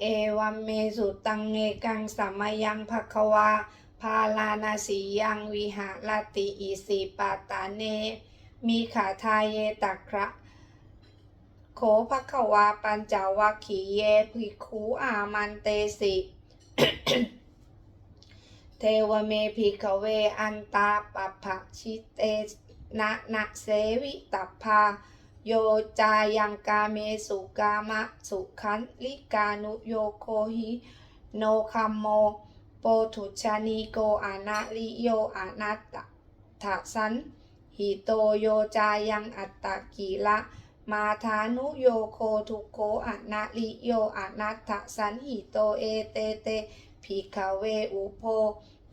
เอวัมเมสุตังเงกังสัมมยังภควา พาลานาสียังวิหารติอิสิปาตาเน มีขาทายเยตักระโขภควาปัญจวัคคีเยภิกขุอามันเตสิเทวเมภิกขเวอันตาปะภะชิเตนะนะเสวิตัพพา โยจายังกาเมสุกามะสุขันลิกานุโยโคหิโนคัมโมโปถุชานีโกอานาลิโยอานัตตะสันหิโตโยจายังอัตตะกีละมาธานุโยโคทุโคอานาลิโยอานัตถสันหิโตเอเตเตภิกขเวอุโพ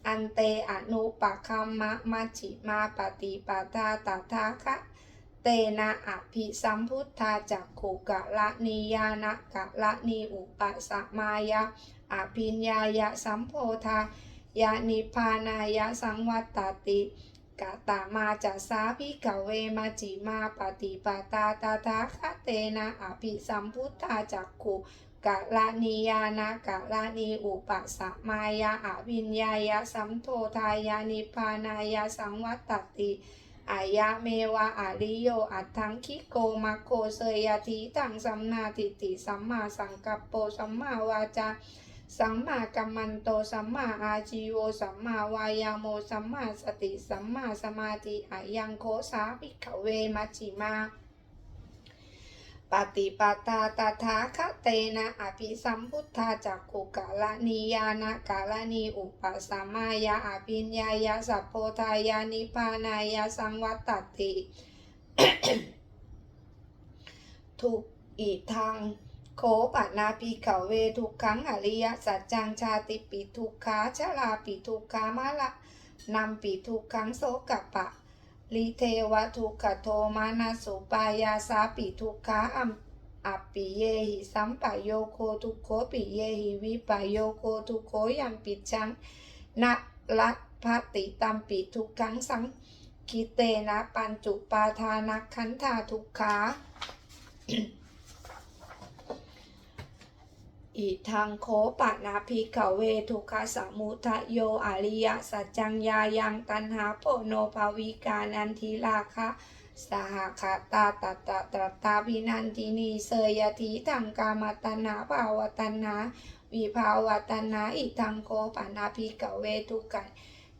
อันเตอนุปะคัมมะมัชชิมาปฏิปทาตถาคะ เตนะอภิสัมพุทธาจักขุกะละนิยานะกะละนิอุปสมายะอภิญญายะสัมโพธายานิพานายะสังวัตติกะตามาจัสสาภิกเวมาจิมาปฏิปตาตถาคะเตนะอภิสัมพุทธาจักขุกะละนิยานะกะละนิอุปสมายะอภิญญายะสัมโพธายานิพานายะสังวัตติ อายะเมวะอาริโย อัตถังคิโกมาโคเสยทิตังสัมนาทิติสัมมาสังกัปโปสัมมาวาจาสัมมากัมมันโต สัมมาอาชีโว สัมมาวายาโม สัมมาสติ สัมมาสมาธิอายังโคสาภิกขเวมัชชิมา ปฏิปตาตถาคเตนะอภิสัมพุทธาจักขุกะลนิยานะกะลนีอุปสัมมายาอภิญญายาสัพโพธายานิพานายาสังวัตติทุกอีทางโคปนาปีเขาเวทุกขังอริยสัจจังชาติปิทุกขาชาลาปิทุกขามาละนำปิทุกขังโสกะปะ ลิเทวทุกขโทมานาสุปายาสาปิทุกขาอัมอัปปิเยหิสัมปโยโคทุกโคปิเยหิวิปโยโคทุกโคยัมปิชังนะละพะติตัมปิทุกขังสังคิเตนะปัญจุปาทานักขันธาทุกขา อิทังโคปะนาภิกขเวทุกขสมุทะโยอริยสัจจังยายังตันหาโปโนภาวิกานันทิลาคะสหคาตาตตะตตาวินันทินีเสยทิทังกามตันหาภาวตันหาวิภาวตันหาอิทังโคปะนาภิกขเวทุกข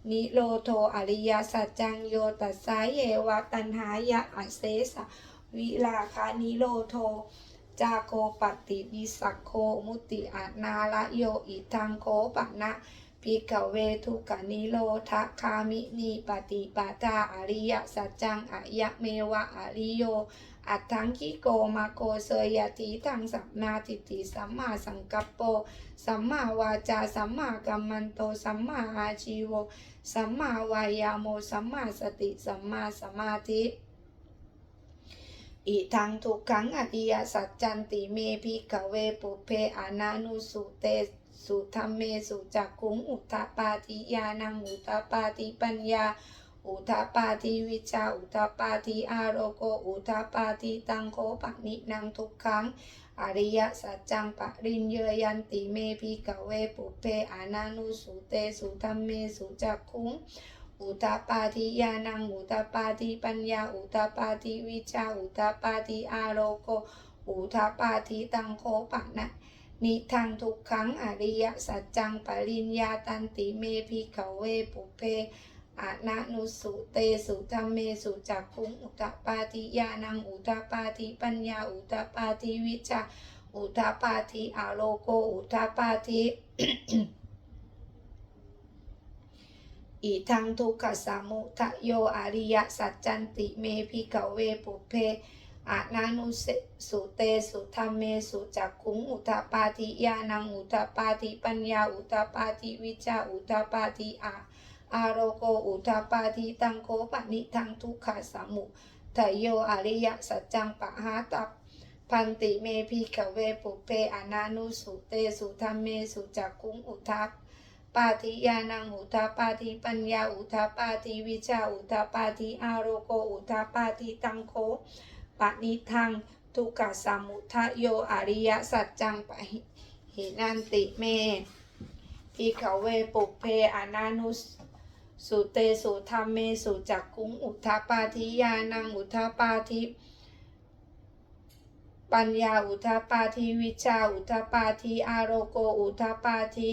นิโรโทอริยสัจจังโยตัสสายเยวะตันหายะอเสสวิลาคานิโรโท จาโคปฏิวิสักโคมุติอานาละโยอิทังโคปะนะพิกเวทุกนิโรทคามินีปฏิปตาอริยสัจจังอะยะเมวะอริโย อัตถังคิโกมาโกเสยติทังสัมนาทิติสัมมาสังกัปโป สัมมาวาจาสัมมากัมมันโตสัมมาอาชีโว สัมมาวายาโมสัมมาสติสัมมาสมาธิ อิทังทุกขังอริยสัจจันติเมพิกเวปุเพอานานุสุเตสุธรรมเมสุจักขุงอุทธปาติยานังอุทธปาติปัญญา อุทธปาติวิชาอุทธปาติอารโกอุทธปาติตังโคปนินังทุกขังอริยสัจจังปริญเยยันติเมพิกเวปุเพอานานุสุเตสุธรรมเมสุจักขุง อุตตปาทิยานังอุตตปาทิปัญญา อุตตปาทิวิชา อุตตปาทิอาโรโก อุทปาทิตังโคปะนะนิทังทุกขังอริยสัจจังปริญญาตันติเมพิขเวปุเพอานานุสุเตสุธรรมเมสุจักขุงอุตตปาทิยานังอุตตปาทิปัญญา อุตตปาทิวิชา อุตตปาทิอาโลโก อุตตปาทิ อิทังทุกขสามุทะโยอริยสัจจันติเมพิกเวปุเพอานานุสสุเตสุธรรมเมสุจักขุงอุทปาทิยานังอุทปาทิปัญญาอุทปาทิวิชาอุทปาทิอาอาโรโกอุทปาทิตังโคปนิทังทุกขสามุทะโยอริยสัจจังปะหาตับพันติเมพิกเวปุเพอานานุสุเตสุธรรมเมสุจักขุงอุทป ปาทิยานังอุทาปาทิปัญญาอุทาปาทิวิชาอุทาปาทิอารโกอุทาปาทิตังโคปะนิทังทุกขสามุทะโยอริยสัจจังปะหินันติเมพิกเวปุเพอนานุสสุเตสุธรรมเมสุจักคุงอุทธปาทิยานังอุทธปาทิปัญญาอุทธปาทิวิชาอุทธปาทิอารโกอุทธปาทิ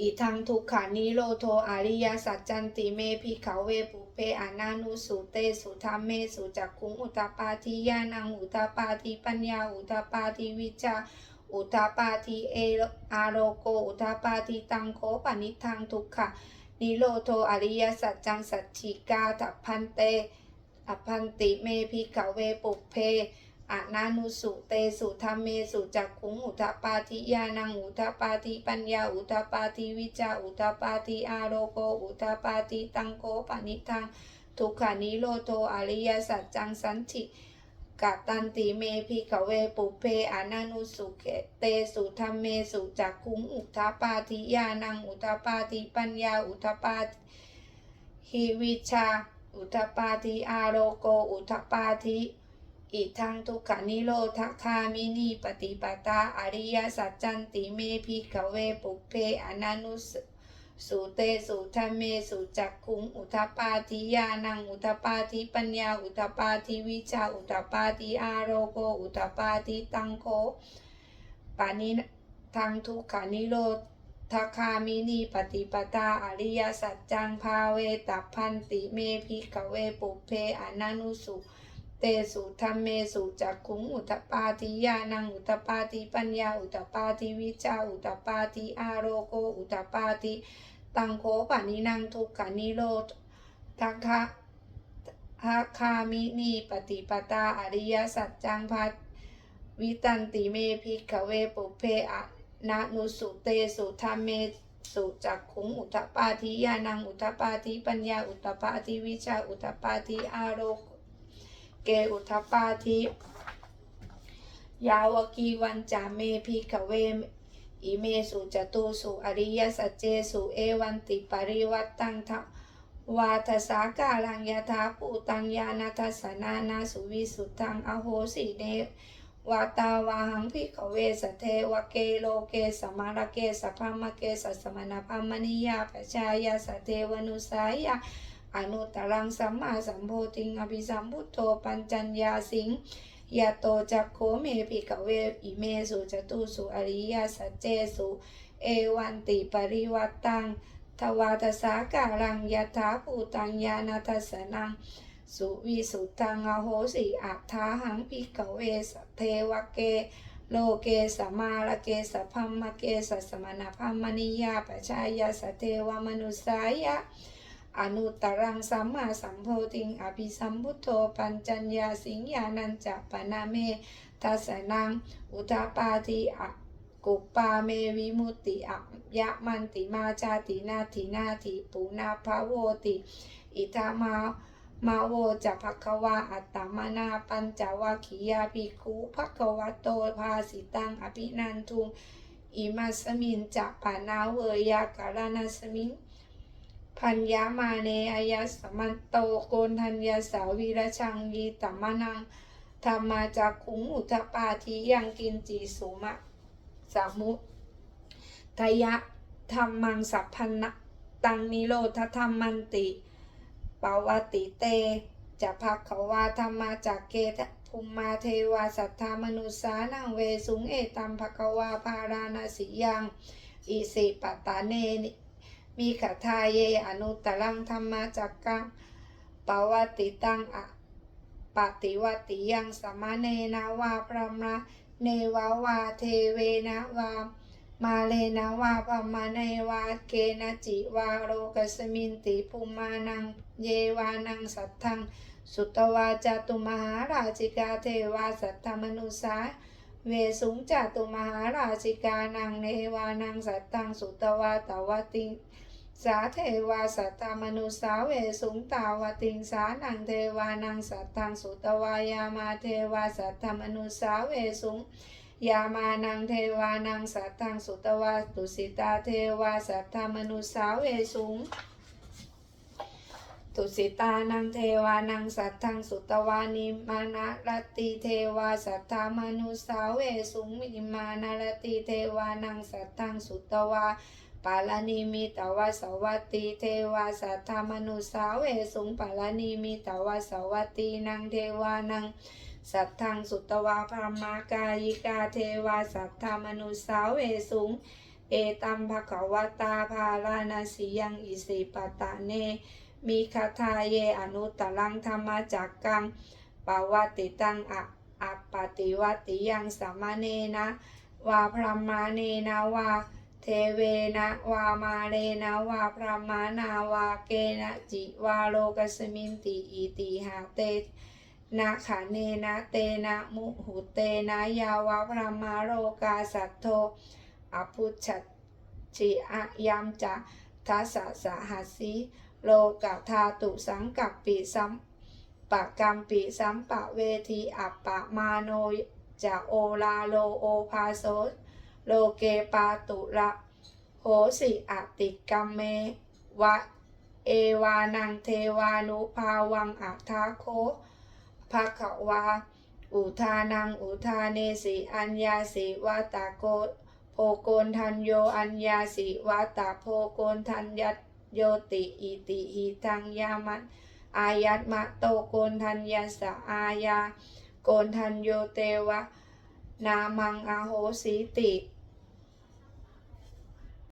อิทังทุกขานิโรโทอริยสัจจันติเมพิเขาเวปุเพอานานุสุเตสุธรรมเมสุจักคุงอุตปาทิยานังอุตปาทิปัญญาอุตปาทิวิชาอุตปาทิเออาโรโกอุตปาทิตังโคปนิทังทุกขะนิโรโทอริยสัจจังสัจฉิกาตัพพันเตอพันติเมพิเขาเวปุเพ อนานุสุเตสุธรรมเมสุจักขุงอุทปาทิยานังอุทปาทิปัญญาอุทปาทิวิจาอุทปาทิอารโกอุทปาทิตังโกปนิทังทุกขานิโรโทอริยสัจจังสันติกาตันติเมพิขเวปุเพอนานุสุเขเตสุธรรมเมสุจักขุงอุทปาทิยานังอุทปาทิปัญญาอุทปาทิวิชาอุทปาทิอารโกอุทปาทิ อิทังทุกขานิโรธคามินีปฏิปตาอริยสัจจันติเมพิกเวปุเพอนานุสสุเตสุธเมสุจักขุงอุทปาทิยานังอุทปาทิปัญญาอุทปาทิวิชาอุทปาทิอารโกอุทปาทิตังโคปานิทังทุกขานิโรธคามินีปฏิปตาอริยสัจจังภาเวตัพันติเมพิกเวปุเพอนานุสุ เตสุธรรมเมสุจักขุงอุตตปาทิยานังอุตตปาทิปัญญาอุตตปาทิวิชาอุตตปาทิอารโกอุตตปาทิตังโคปานินังทุกขานิโรธทักคะทัคามินีปฏิปตาอริยสัจจังพัทวิตันติเมพิกเวปุเพอะนะนุสุเตสุธรรมเมสุจักขุงอุตตปาทิยานังอุตตปาทิปัญญาอุตตปาทิวิชาอุตตปาทิอารโก เกอุทปาทิยาวกีวันจาเมพิกเวอิเมสุจตุสุอริยสัจเจสุเอวันติปริวัตตังทวาทสากาลังยถาปูตังยานาทัสนานาสุวิสุทังอโหสิเนวาตาวาหังพิกเวสเทวเกโลเกสมารเกสพัมเกสสมณพัมมนิยาปชายาสเทวนุสายา อนุตตรังสัมมาสัมโพธิงอภิสัมพุทโธปัญจัญญาสิงยะโตจักโคเมภิกเวอิเมสุจตุสุอริยสัจเจสุ เอวันติปริวัตตังทวาทสาการังยถาภูตังญาณทัสนัง สุวิสุทธังอโหสิอัฏฐาหังภิกเวสเทวเก โลเกสมาลเกสพัมมะเกสสมณพัมมนิยาปชายาสเทวมนุสายะ อนุตตรังสัมมาสัมโพธิงอภิสัมพุทโธปัญจัญญาสิงญานันจะปนาเมทัสนังอุทาปาทิอะกุปปาเมวิมุตติอะยะมันติมาจาตินาทินาทิปูนาภาโวติ อิทามามาโวจะภควาอัตตมนาปัญจวัคคียาภิกขุภควโตภาสิตังอภินันทุงอิมัสมินจะปานาเวยากาลานาสมิง พัญญามาเนอายสมันโตโกนทัญญาสาวีรชังยีตัมมนังธรรมาจากขุงอุทปาทิยังกินจีสุมะสามุทยะธรรมังสัพพันะตังนิโรธธรรมมันติปาวติเตจะภักขวาธรรมาจากเกตภูมิมาเทวาสัทธามนุสานังเวสุงเอตัมภควาภาราณสิยังอิสิปตาเน มีขทาเยอนุตตังธรรมาจักกังปวัติตังอะปฏิวัติยังสมาเนนาวาพระมะเนวาวาเทเวนะวามาเลนะวาปมาเนวาเกนจิวาโรกสมินติภูมานังเยวานังสัทธังสุตวาจตุมหาราชิกาเทวาสัทธมนุสาเวสุงจตุมหาราชิกานังเนวานังสัตตังสุตวาตวติ สาเทวาสัตตมนุสาเวสุงตาวติงสานังเทวานังสัตตังสุตวายามาเทวาสัตตมนุสาเวสุงยามานังเทวานังสัตตังสุตวาตุสิตาเทวาสัตตมนุสาเวสุงตุสิตานังเทวานังสัทธังสุตวานิมานะรติเทวาสัทธามนุสาเวสุงมิมานะรติเทวานังสัทธังสุตวา ปาลานิมิตวาสวัตติเทวาสัทธามนุสาเวสุงปาลานิมิตวาสวัตตินังเทวานังสัทธังสุตวาพรมากายิกาเทวาสัทธามนุสาเวสุงเอตัมภะวตาภาลานาสิยังอิสิปตะเน มีคาทาเยอนุตตรังธรรมจักกังปาวติตังอะอัปปติวติยังสัมมาเนนะ วาพรหมาเนนะวา ทเวนะวามาเรนะวาพรหมานาวาเกนะจิวาโลกสมินติอิติหาเตนาขาเนนะเตนะมุหุเตนะยาวะพระมาโรกาสัทโทอภุชชชิอะยัมจะทัสสะสะหัสิโลกะธาตุสังกัปปิสัมปะกัมปิสัมปะเวทีอัปปะมาโนจะโอลาโลโอภาโส โลเกปาตุระโหสิอติกัมเมวะเอวานังเทวานุภาวังอัฏฐาโคภะคะวา อุทานังอุทาเนสิอัญญาสิวัตาโกโพโกนทันโยอัญญาสิวัตาโพโกนทันยัตโยติอิติหิตังยามัตอายัตมะโตโกนทันยัสสะอายา โกนทันโยเตวะ นามังอาโหสิติ